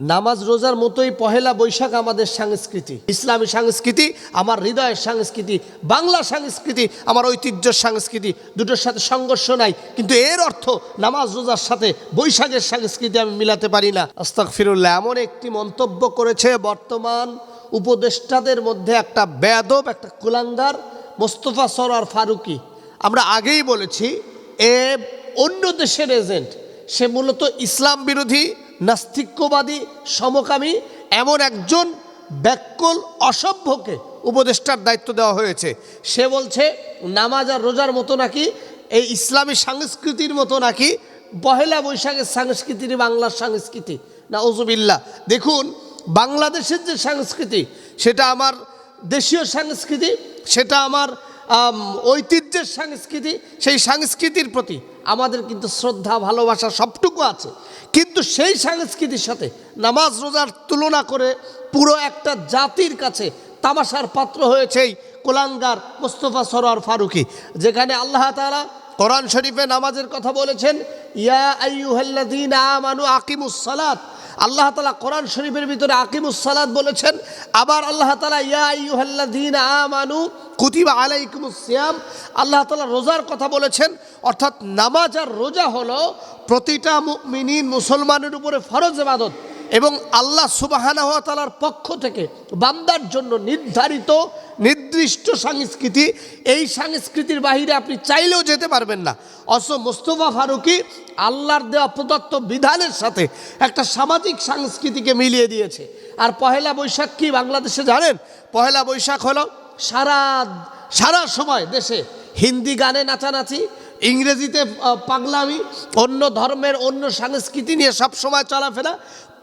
নামাজ রোজার মতোই পহেলা বৈশাখ আমাদের সংস্কৃতি। ইসলামী সংস্কৃতি, আমার হৃদয়ের সংস্কৃতি, বাংলা সংস্কৃতি, আমার ঐতিহ্য সংস্কৃতি, দুটোর সাথে সংঘর্ষ নাই, কিন্তু এর অর্থ নামাজ রোজার সাথে বৈশাখের সংস্কৃতি আমি মিলাতে পারি না। আস্তাক ফিরুল্লাহ এমন একটি মন্তব্য করেছে বর্তমান উপদেষ্টাদের মধ্যে একটা বেয়াদব, একটা কুলাঙ্গার, মোস্তফা সরার ফারুকি। আমরা আগেই বলেছি, এ অন্য দেশের এজেন্ট, সে মূলত ইসলাম বিরোধী নাস্তিক্যবাদী, সমকামী এমন একজন ব্যাকল অসভ্যকে উপদেষ্টার দায়িত্ব দেওয়া হয়েছে। সে বলছে, নামাজ আর রোজার মতো নাকি, এই ইসলামী সংস্কৃতির মতো নাকি, পহেলা বৈশাখের সংস্কৃতির বাংলার সংস্কৃতি। না ওজুবিল্লা দেখুন, বাংলাদেশের যে সংস্কৃতি, সেটা আমার দেশীয় সংস্কৃতি, সেটা আমার ঐতিহ্যের সংস্কৃতি, সেই সংস্কৃতির প্রতি আমাদের কিন্তু শ্রদ্ধা, ভালোবাসা সবটুকু আছে। কিন্তু সেই সংস্কৃতির সাথে নামাজ রোজার তুলনা করে পুরো একটা জাতির কাছে তামাশার পাত্র হয়েছেই কোলাঙ্গার মোস্তফা সরোয়ার ফারুকি, যেখানে আল্লাহ তারা কোরআন শরীফে নামাজের কথা বলেছেন, ইয়া আইয়ুহাল্লাযীনা আমানু আকিমুস সালাত আল্লাহ তালা কোরআন শরীফের ভিতরে আকিমুস সালাত বলেছেন, আবার আল্লাহ তালা ইয়া আইয়ুহাল্লাযীনা আমানু কুতিবা আলাইকুমুস সিয়াম, আল্লাহ তালা রোজার কথা বলেছেন, অর্থাৎ নামাজ আর রোজা হলো প্রতিটা মুমিনিন মুসলমানের উপরে ফরজ ইবাদত এবং আল্লাহ সুবাহানাহ তালার পক্ষ থেকে বান্দার জন্য নির্ধারিত নির্দিষ্ট সংস্কৃতি, এই সংস্কৃতির বাহিরে আপনি চাইলেও যেতে পারবেন না। অথচ মোস্তফা ফারুকি আল্লাহর দেওয়া প্রদত্ত বিধানের সাথে একটা সামাজিক সংস্কৃতিকে মিলিয়ে দিয়েছে। আর পহেলা বৈশাখ কি বাংলাদেশে জানেন? পহেলা বৈশাখ হলো সারা সারা সময় দেশে হিন্দি গানে নাচানাচি, ইংরেজিতে পাগলামি, অন্য ধর্মের অন্য সংস্কৃতি নিয়ে সব সময় চলাফেরা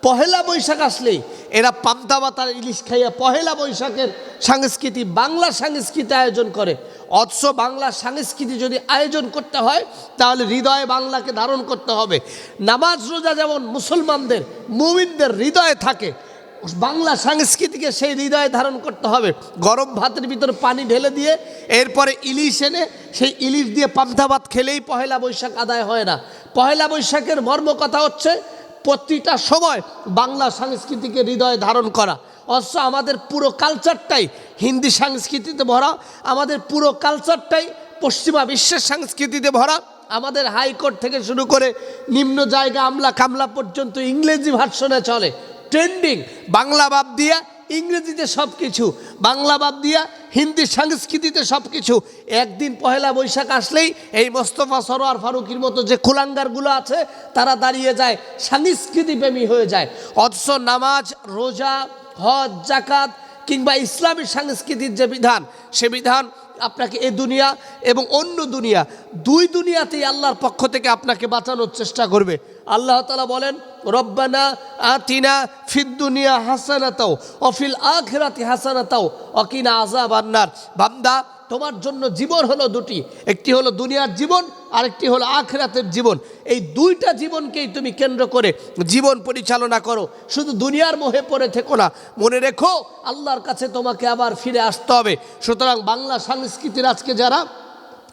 পহেলা বৈশাখ আসলেই এরা পান্তা বাতার ইলিশ খাইয়া পহেলা বৈশাখের সংস্কৃতি, বাংলা সংস্কৃতি আয়োজন করে। অথচ বাংলা সংস্কৃতি যদি আয়োজন করতে হয়, তাহলে হৃদয়ে বাংলাকে ধারণ করতে হবে। নামাজ রোজা যেমন মুসলমানদের, মুমিনদের হৃদয়ে থাকে, বাংলা সংস্কৃতিকে সেই হৃদয়ে ধারণ করতে হবে। গরম ভাতের ভিতরে পানি ঢেলে দিয়ে, এরপরে ইলিশ এনে, সেই ইলিশ দিয়ে পান্তা ভাত খেলেই পহেলা বৈশাখ আদায় হয় না। পহেলা বৈশাখের মর্ম কথা হচ্ছে প্রতিটা সময় বাংলা সংস্কৃতিকে হৃদয়ে ধারণ করা। অথচ আমাদের পুরো কালচারটাই হিন্দি সংস্কৃতিতে ভরা, আমাদের পুরো কালচারটাই পশ্চিমা বিশ্বের সংস্কৃতিতে ভরা। আমাদের হাইকোর্ট থেকে শুরু করে নিম্ন জায়গা আমলা কামলা পর্যন্ত ইংরেজি ভার্সনে চলে। ট্রেন্ডিং বাংলা বাদ দিয়া ইংরেজিতে সব কিছু বাংলা বাদ দিয়া হিন্দি সংস্কৃতিতে সব কিছু একদিন পহেলা বৈশাখ আসলেই এই মোস্তফা সরোয়ার ফারুকির মতো যে কুলাঙ্গারগুলো আছে, তারা দাঁড়িয়ে যায়, সংস্কৃতিপ্রেমী হয়ে যায়। অথচ নামাজ, রোজা, হজ জাকাত কিংবা ইসলামী সংস্কৃতির যে বিধান, সে বিধান আপনাকে এ দুনিয়া এবং অন্য দুনিয়া। দুই দুনিয়াতেই আল্লাহর পক্ষ থেকে আপনাকে বাঁচানোর চেষ্টা করবে। আল্লাহ তালা বলেন, রব্বানা আতিনা ফিদ দুনিয়া হাসানাতাও অফিল আখেরাতি হাসানাতাও অকিনা আজাব আন্নার বান্দা, তোমার জন্য জীবন হলো দুটি। একটি হলো দুনিয়ার জীবন, আরেকটি হলো আখরাতের জীবন। এই দুইটা জীবনকেই তুমি কেন্দ্র করে জীবন পরিচালনা করো। শুধু দুনিয়ার মোহে পড়ে থেকো না, মনে রেখো, আল্লাহর কাছে তোমাকে আবার ফিরে আসতে হবে। সুতরাং বাংলা সংস্কৃতির আজকে যারা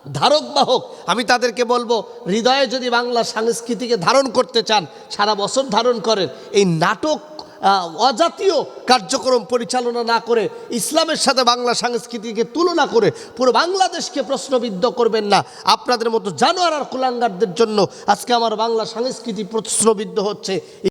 ধারক বাহক আমি তাদেরকে বলব, হৃদয়ে যদি বাংলা সংস্কৃতিকে ধারণ করতে চান, সারা বছর ধারণ করেন, এই নাটক অজাতীয় কার্যক্রম পরিচালনা না করে, ইসলামের সাথে বাংলা সংস্কৃতিকে তুলনা করে, পুরো বাংলাদেশকে প্রশ্নবিদ্ধ করবেন না। আপনাদের মতো জানোয়ার আর কুলাঙ্গারদের জন্য আজকে আমার বাংলা সংস্কৃতি প্রশ্নবিদ্ধ হচ্ছে।